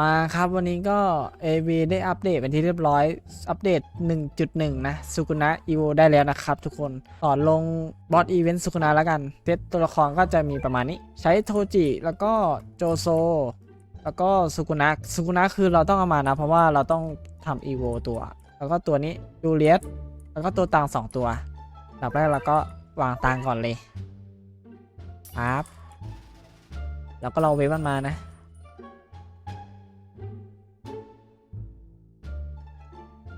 มาครับวันนี้ก็ AV ได้อัปเดตเป็นที่เรียบร้อย อัปเดต 1.1 นะสุกุนะอีโวได้แล้วนะครับทุกคนต่อลงบอสอีเวนต์สุกุนะแล้วกันเซตตัวละครก็จะมีประมาณนี้ ใช้โทจิแล้วก็โจโซ แล้วก็สุกุนะสุกุนะคือเราต้องเอามานะ เพราะว่าเราต้องทำอีโวตัว แล้วก็ตัวนี้จูเลียสแล้วก็ตัวตังสองตัวดับแรกเราก็วางตังก่อนเลยปั๊บแล้วก็เราเวฟมันมานะ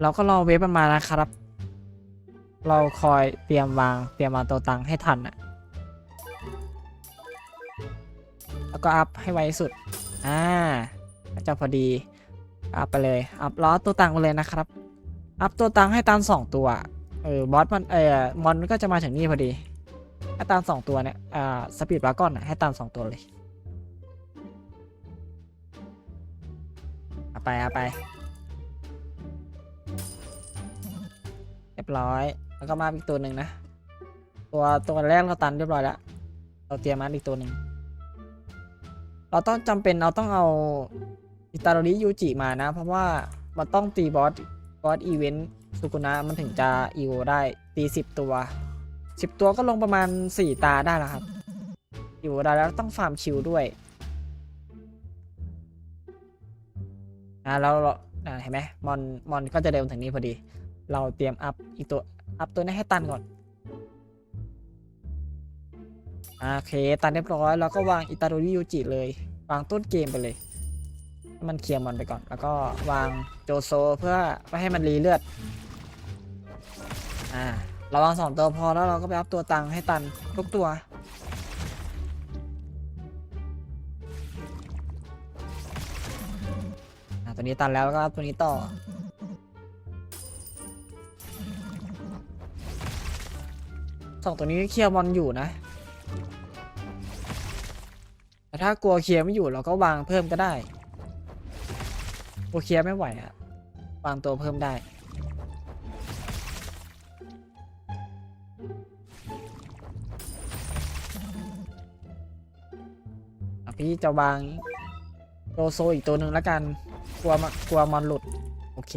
เราก็รอเวฟมันมานะครับ เราคอยเตรียมวางเตรียมวางตัวตังให้ทันอะแล้วก็อัพให้ไวสุด อ่าจะพอดี อัพไปเลย อัพล้อตัวตังไปเลยนะครับ อัพตัวตังให้ตันสองตัว เออบอสมัน เออมอนก็จะมาถึงนี่พอดี ให้ตันสองตัวเนี่ย อ่า สปีดวากอนอะให้ตันสองตัวเลย เอาไป เอาไป ยบร้อย แล้วก็มาอีกตัวหนึ่งนะ ตัวตัวแรกเราตันเรียบร้อยแล้ว เราเตรียมมาอีกตัวหนึ่ง เราต้องจำเป็นเราต้องเอาอิตาโรริยูจิมานะ เพราะว่ามันต้องตีบอสบอสอีเวนต์สุกุนะมันถึงจะอีโวได้ตีสิบตัวสิบตัวก็ลงประมาณสี่ตาได้แล้วครับ อีโวได้แล้วต้องฟาร์มชิลด้วยอ่าแล้วเราเห็นไหมมอนมอนก็จะเดินถึงนี้พอดี เราเตรียมอัพอีกตัว อัพตัวนี้ให้ตันก่อนอ่าโอเค ตันเรียบร้อย แล้วก็วางอิตาโริยูจิเลย วางต้นเกมไปเลยให้มันเคลียร์มันไปก่อน แล้วก็วางโจโซเพื่อไม่ให้มันรีเลือด อ่า เราวางสองตัวพอแล้วเราก็ไปอัพตัวตังให้ตันทุกตัวอ่าตัวนี้ตันแล้วก็ตัวนี้ต่อ สองตัวนี้เคลียร์บอลอยู่นะ แต่ถ้ากลัวเคลียร์ไม่อยู่เราก็วางเพิ่มก็ได้กลัวเคลียร์ไม่ไหวอะวางตัวเพิ่มได้อพี่จะวางโจโซอีกตัวหนึ่งแล้วกัน กลัวมากลัวมอนหลุด โอเค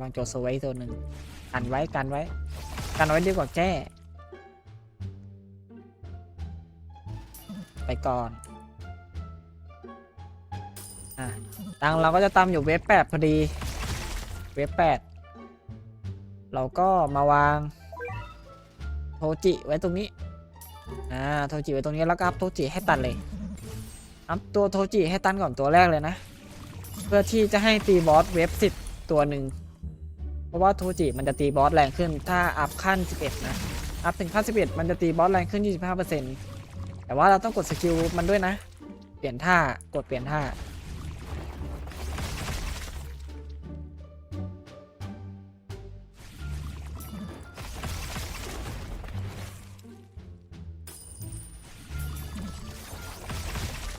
วางโจโซไว้ตัวหนึ่งกันไว้กันไว้ กันไว้ดีกว่าแก้ ไปก่อนอะตังเราก็จะตามอยู่เว็บแปดพอดี เว็บแปดเราก็มาวาง โทจิไว้ตรงนี้อ่าโทจิไว้ตรงนี้แล้วก็อัพโทจิให้ตันเลยอัพตัวโทจิให้ตันก่อนตัวแรกเลยนะ เพื่อที่จะให้ตีบอสเว็บสิบตัวหนึ่งเพราะว่าโทจิมันจะตีบอสแรงขึ้นถ้าอัพขั้น 11 นะ อัพถึงขั้น 11 มันจะตีบอสแรงขึ้น 25% แต่ว่าเราต้องกดสกิลมันด้วยนะ เปลี่ยนท่ากดเปลี่ยนท่า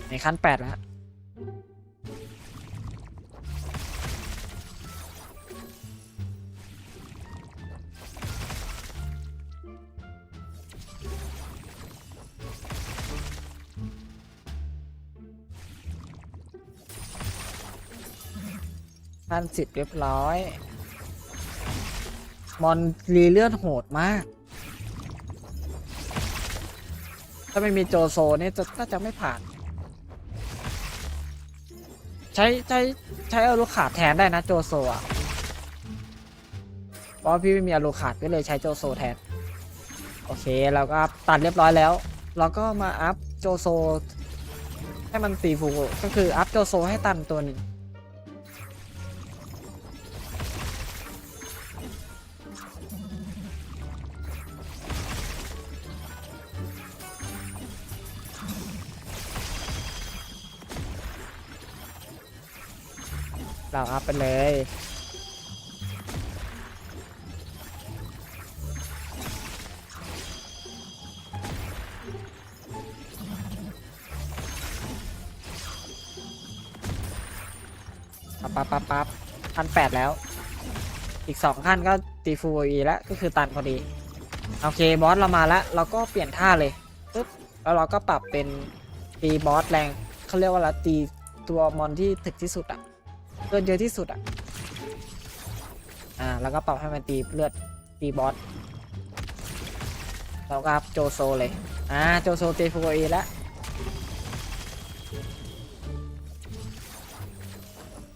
ในขั้น 8 แล้ว ขั้นสิบเรียบร้อย มอนรีเลือดโหดมาก ถ้าไม่มีโจโซเนี่ยจะน่าจะไม่ผ่าน ใช้ใช้ใช้อารูขาดแทนได้นะโจโซอะเพราะพี่ไม่มีอารูขาดก็เลยใช้โจโซแทน โอเคเราก็ตัดเรียบร้อยแล้ว เราก็มาอัพโจโซให้มันตีฟูก็คืออัพโจโซให้ตันตัวหนึ่ง เราอัพไปเลยปั๊บปั๊บปั๊บปั๊บพันแปดแล้ว อีกสองขั้นก็ ตีฟูอีแล้วก็คือตันพอดี โอเคบอสเรามาแล้วเราก็เปลี่ยนท่าเลยปึ๊บแล้วเราก็ปรับเป็นตีบอสแรงเขาเรียกว่าอะไรตีตัวมอนที่ถึกที่สุดอะเลือดเยอะที่สุดอะอ่าแล้วก็ปรับให้มันตีเลือดตีบอสเราก็อัพโจโซเลยอ่าโจโซตีฟูเอแล้ว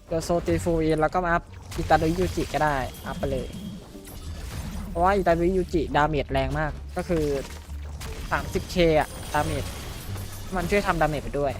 โจโซตีฟูเอแล้วก็มาอัพอิตาดุยูจิก็ได้อัพไปเลย ราะว่าอิตาดุยูจิดาเมจแรงมาก ก็คือ 30k อะดาเมจ มันช่วยทำดาเมจไปด้วย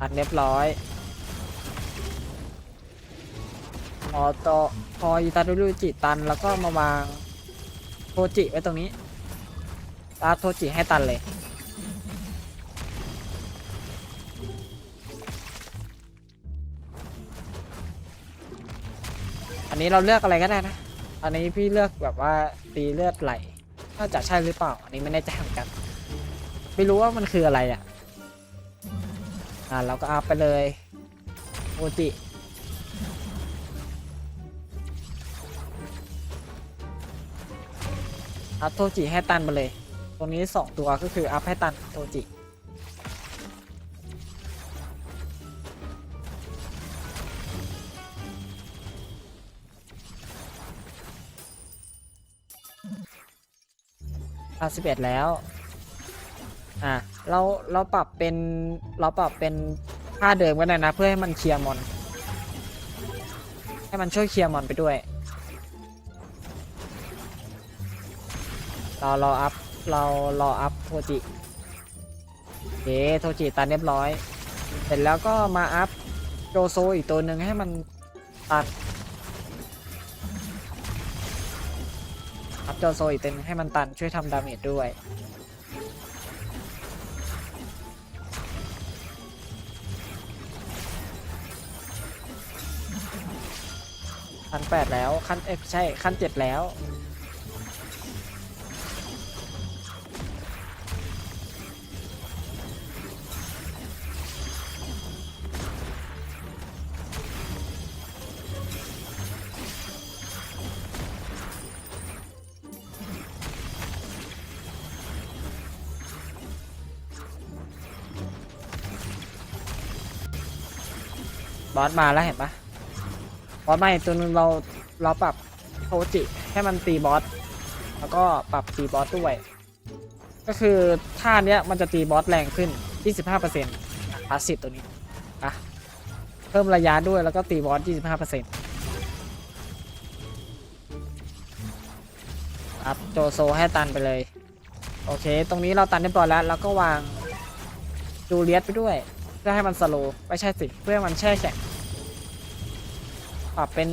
อัดเรียบร้อยพอต่อพออิตาดูรุจิตันแล้วก็มาวางโทจิไว้ตรงนี้ตาโทจิให้ตันเลย อันนี้เราเลือกอะไรก็ได้นะ อันนี้พี่เลือกแบบว่าตีเลือดไหล น่าจะใช่หรือเปล่า อันนี้ไม่แน่ใจเหมือนกัน ไม่รู้ว่ามันคืออะไรอะ อ่าเราก็อัพไปเลยโอจิอัพโทจิให้ตันไปเลย ตรงนี้ 2 ตัวก็คืออัพให้ตันโทจิ อะสิบเอ็ดแล้ว อะเราเราปรับเป็นเราปรับเป็นท่าเดิมก็ได้นะ เพื่อให้มันเคลียร์มอน ให้มันช่วยเคลียร์มอนไปด้วย เรารออัพเรารออัพโทจิโอเคโทจิตันเรียบร้อย เสร็จแล้วก็มาอัพโจโซอีกตัวหนึ่งให้มันตัดอัพโจโซอีกตัวนึงให้มันตันช่วยทำดาเมจด้วย นแปดแล้วขั้นเอ้ยใช่ขั้นเจ็ดแล้ว บอสมาแล้วเห็นปะ บอสใหม่ตัวนึงเราเราปรับโทจิให้มันตีบอสแล้วก็ปรับตีบอสด้วย ก็คือท่าเนี้ยมันจะตีบอสแรงขึ้น 25%พาสซีฟตัวนี้อะเพิ่มระยะด้วยแล้วก็ตีบอส 25%อัพโจโซให้ตันไปเลย โอเค ตรงนี้เราตันเรียบร้อยแล้ว แล้วก็วางจูเลียสไปด้วย เพื่อให้มันสโลไม่ใช่สิ เพื่อให้มันแช่แข็ง ปรับเป็น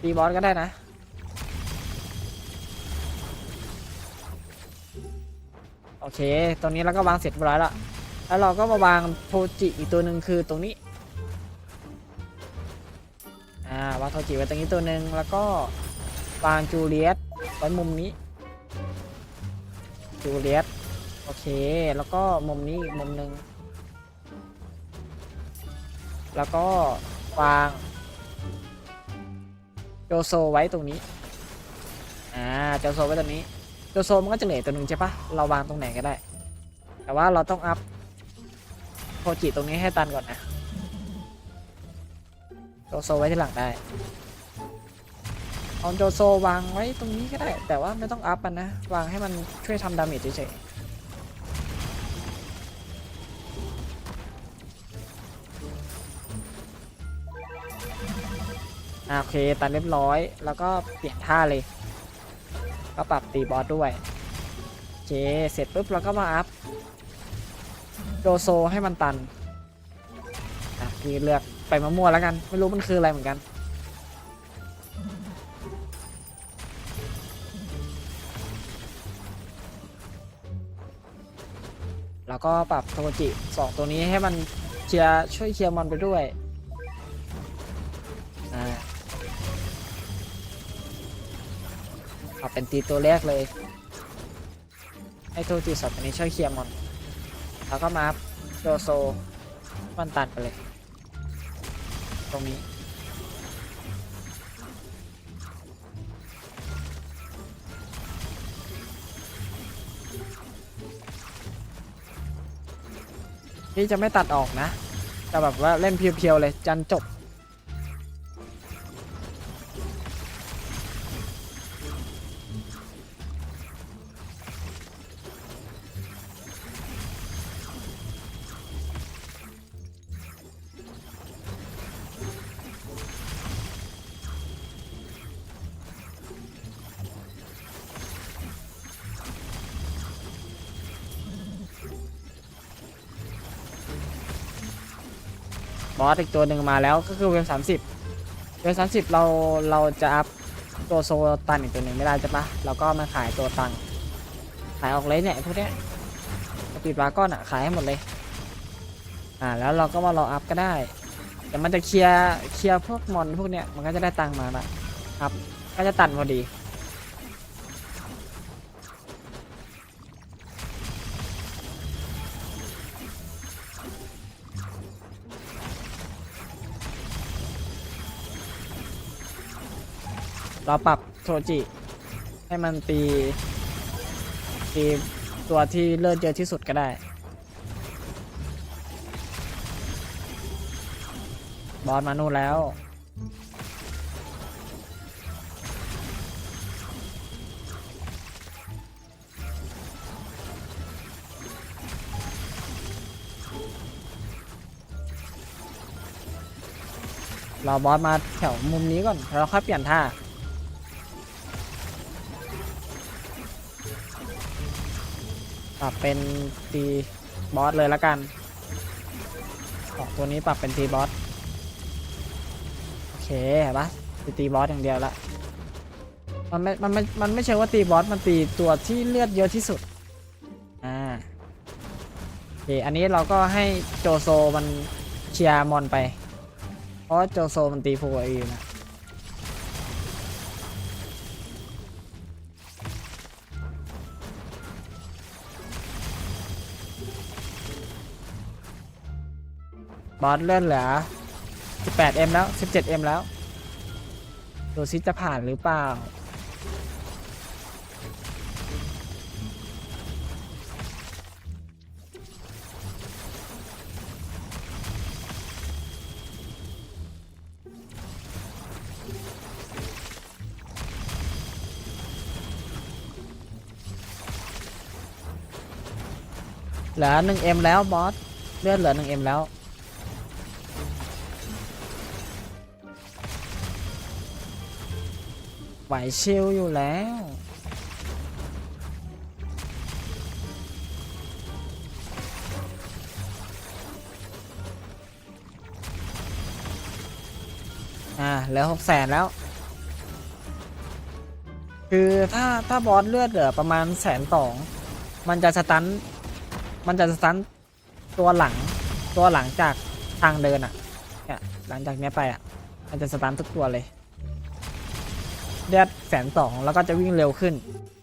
ตีบอสก็ได้นะ โอเค ตรงนี้เราก็วางเสร็จเรียบร้อยแล้วแล้วเราก็มาวางโทจิอีกตัวหนึ่งคือตรงนี้ อ่าวางโทจิไว้ตรงนี้ตัวหนึ่งแล้วก็วางจูเลียสไว้มุมนี้ จูเลียสโอเค แล้วก็มุมนี้อีกมุมหนึ่งแล้วก็ วางโจโซไว้ตรงนี้ อ่าโจโซไว้ตรงนี้โจโซมันก็จะเหลือตัวหนึ่งใช่ปะเราวางตรงไหนก็ได้ แต่ว่าเราต้องอัพโคจิตรงนี้ให้ตันก่อนนะโจโซไว้ที่หลังได้เอาโจโซวางไว้ตรงนี้ก็ได้ แต่ว่าไม่ต้องอัพมันนะ วางให้มันช่วยทำดาเมจเฉยๆ อ่าโอเคตันเรียบร้อย แล้วก็เปลี่ยนท่าเลย ก็ปรับตีบอสด้วยโอเคเสร็จปุ๊บเราก็มาอัพโจโซให้มันตันอะพี่เลือกไปมะม่วงแล้วกัน ไม่รู้มันคืออะไรเหมือนกันแล้วก็ปรับโทจิสองตัวนี้ให้มันเคลียร์ช่วยเคลียร์มันไปด้วย เป็นตีตัวแรกเลยให้โทจิสอตัวนี้ช่วยเคลียร์มอนแล้วก็มาโจโซมันตัดไปเลย ตรงนี้นี่จะไม่ตัดออกนะ แต่แบบว่าเล่นเพียวๆเลย จันจบ อสอีกตัวหนึ่งมาแล้วก็คือเวลสามสิบเวลสามสิบเราเราจะอัพตัวโซตันอีกตัวหนึ่งไม่ได้ใช่ปะเราก็มาขายตัวตังขายออกเลยเนี่ยพวกเนี้ยปีดบาก้อนอะขายให้หมดเลย อ่าแล้วเราก็มารออัพก็ได้แต่มันจะเคลียร์เคลียร์พวกมอนพวกเนี้ยมันก็จะได้ตังค์มาละครับ ก็จะตันพอดี เราปรับโทจิ ให้มันตี ตีตัวที่เลือดเยอะที่สุดก็ได้ บอสมานู่นแล้วเราบอสมาแถวมุมนี้ก่อน แล้วเราค่อยเปลี่ยนท่า ปรับเป็นตีบอสเลยละกันออกตัวนี้ปรับเป็นตีบอส โอเคเห็นปะตีตีบอสอย่างเดียวละมันไม่ มันไม่ มันไม่ใช่ว่าตีบอส มันตีตัวที่เลือดเยอะที่สุด อ่าโอเคอันนี้เราก็ให้โจโซมันเคลียร์มอนไป เพราะโจโซมันตีฟูเออยู่นะ บอสเลื่อนเหลือ 18M แล้ว 17M แล้ว ดูซิจะผ่านหรือเปล่า เหลือ 1M แล้วบอส เลื่อนเหลือ 1M แล้ว ไหวชิลอยู่แล้ว อ่าเหลือหกแสนแล้ว คือถ้าถ้าบอสเลือดเหลือประมาณแสนสองมันจะสตัน มันจะสตันตัวหลังตัวหลังจากทางเดินอะเนี่ยหลังจากเนี้ยไปอะ มันจะสตันทุกตัวเลย เลือดแสนสองแล้วก็จะวิ่งเร็วขึ้น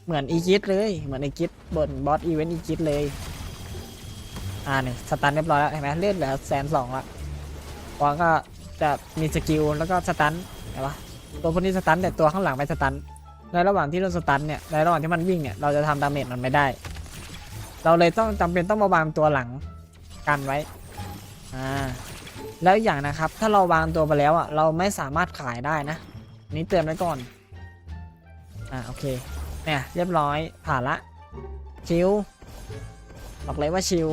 เหมือนอีกิทเลย เหมือนอีกิทบนบอสอีเวนต์อีกิทเลย อ่านี่สตันเรียบร้อยแล้วเห็นไหมเลือดเหลือแสนสองละวางก็จะมีสกิลแล้วก็สตันเห็นปะตัวพวกนี้สตันแต่ตัวข้างหลังไม่สตันในระหว่างที่เราสตันเนี่ยในระหว่างที่มันวิ่งเนี่ยเราจะทำดาเมจมันไม่ได้ เราเลยต้องจำเป็นต้องมาวางตัวหลังกันไว้อ่าแล้วอย่างนะครับ ถ้าเราวางตัวไปแล้วอะเราไม่สามารถขายได้นะนนี้เตือนไว้ก่อน อ่าโอเคเนี่ยเรียบร้อยผ่านละชิวบอกเลยว่าชิว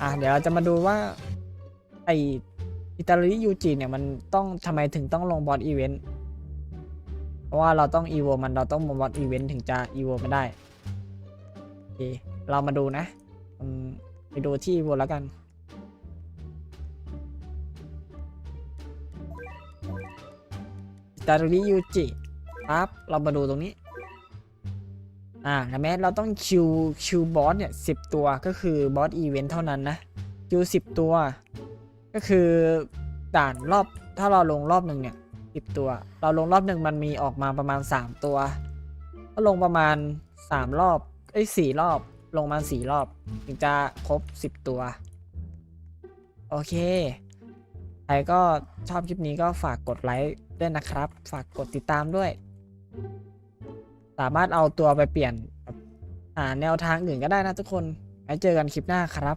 อะเดี๋ยวเราจะมาดูว่าไออิตาลียูจิเนี่ยมันต้องทำไมถึงต้องลงบอสอีเวนต์เพราะว่าเราต้องอีโวมันเราต้องบอสอีเวนต์ถึงจะอีโวมันได้โอเคเรามาดูนะไปดูที่อีโวแล้วกันดารุริยูจิ ครับ เรามาดูตรงนี้ อ่าเห็นไหมเราต้องคิวคิวบอสเนี่ยสิบตัวก็คือบอสอีเวนต์เท่านั้นนะคิวสิบตัว ก็คือด่านรอบถ้าเราลงรอบหนึ่งเนี่ยสิบตัว เราลงรอบหนึ่งมันมีออกมาประมาณ 3 ตัวก็ลงประมาณ 3 รอบเอ้สี่รอบ ลงมาสี่รอบ ถึงจะครบ 10 ตัว โอเคใครก็ชอบคลิปนี้ก็ฝากกดไลค์ด้วยนะครับ ฝากกดติดตามด้วย สามารถเอาตัวไปเปลี่ยนหาแนวทางอื่นก็ได้นะทุกคนไว้เจอกันคลิปหน้าครับ